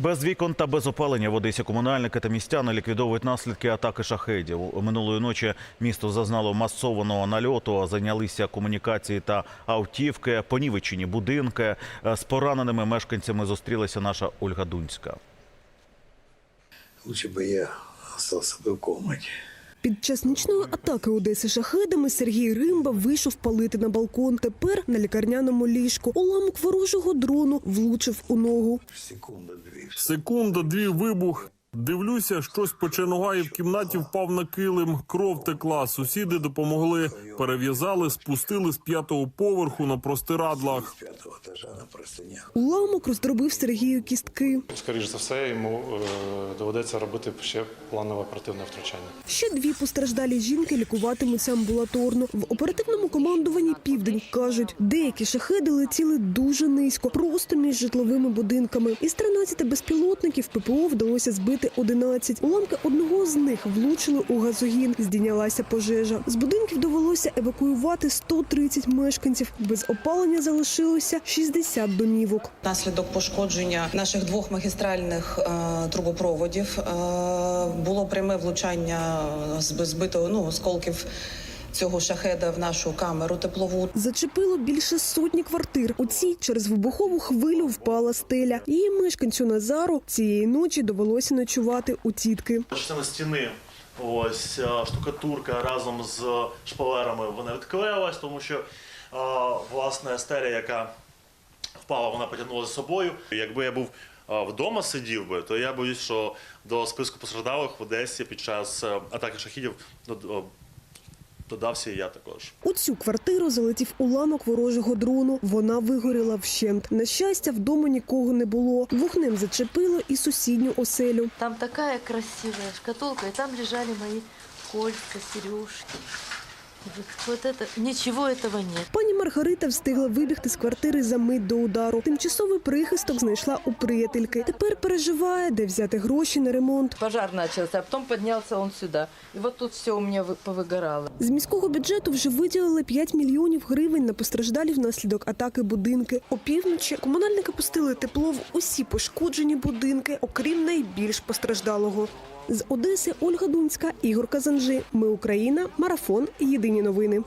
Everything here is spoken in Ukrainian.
Без вікон та без опалення в Одесі комунальники та містяни ліквідовують наслідки атаки шахедів. Минулої ночі місто зазнало масованого нальоту. Зайнялися комунікації та автівки, понівечені будинки. Е, З пораненими мешканцями зустрілася наша Ольга Дунська. Лучше бы я залишився в комнате. Під час нічної атаки Одеси шахедами Сергій Римба вийшов палити на балкон. Тепер на лікарняному ліжку. Уламок ворожого дрону влучив у ногу. Секунда, дві вибух. Дивлюся, щось починає в кімнаті впав на килим. Кров текла. Сусіди допомогли. Перев'язали, спустили з п'ятого поверху на простирадлах. Уламок роздробив Сергію кістки. Скоріш за все, йому е, доведеться робити ще планове оперативне втручання. Ще дві постраждалі жінки лікуватимуться амбулаторно. В оперативному командуванні Південь кажуть, деякі шахеди летіли дуже низько, просто між житловими будинками. Із 13 безпілотників ППО вдалося збити 11. Уламки одного з них влучили у газогін. Здійнялася пожежа. З будинків довелося евакуювати 130 мешканців. Без опалення залишилося 60 домівок. Наслідок пошкодження наших двох магістральних е, трубопроводів е, було пряме влучання з збитого ну, осколків цього шахеда в нашу камеру теплову. Зачепило більше сотні квартир. У цій через вибухову хвилю впала стеля. Її мешканцю Назару цієї ночі довелося ночувати у тітки. Частина стіни, ось е, штукатурка разом з шпалерами вона відклеїлась, тому що е, власне стеля, яка впала, вона потягнула за собою. Якби я був е, вдома сидів би, то я боюсь, що до списку постраждалих в Одесі під час атаки шахідів додався і я також. У цю квартиру залетів уламок ворожого дрону. Вона вигоріла вщент. На щастя, вдома нікого не було. Вогнем зачепило і сусідню оселю. Там така красива шкатулка, і там лежали мої кольця, сережки. Вот, вот это, ничего этого нет. Пані Маргарита встигла вибігти з квартири за мить до удару. Тимчасовий прихисток знайшла у приятельки. Тепер переживає, де взяти гроші на ремонт. Пожар начался, а потом поднялся он сюда. И вот тут все у меня вы- повыгорало. З міського бюджету вже виділили 5 мільйонів гривень на постраждалі внаслідок атаки будинки. Опівночі комунальники пустили тепло в усі пошкоджені будинки, окрім найбільш постраждалого. З Одеси Ольга Дунська, Ігор Казанжи. Ми Україна. Марафон. Єдині новини.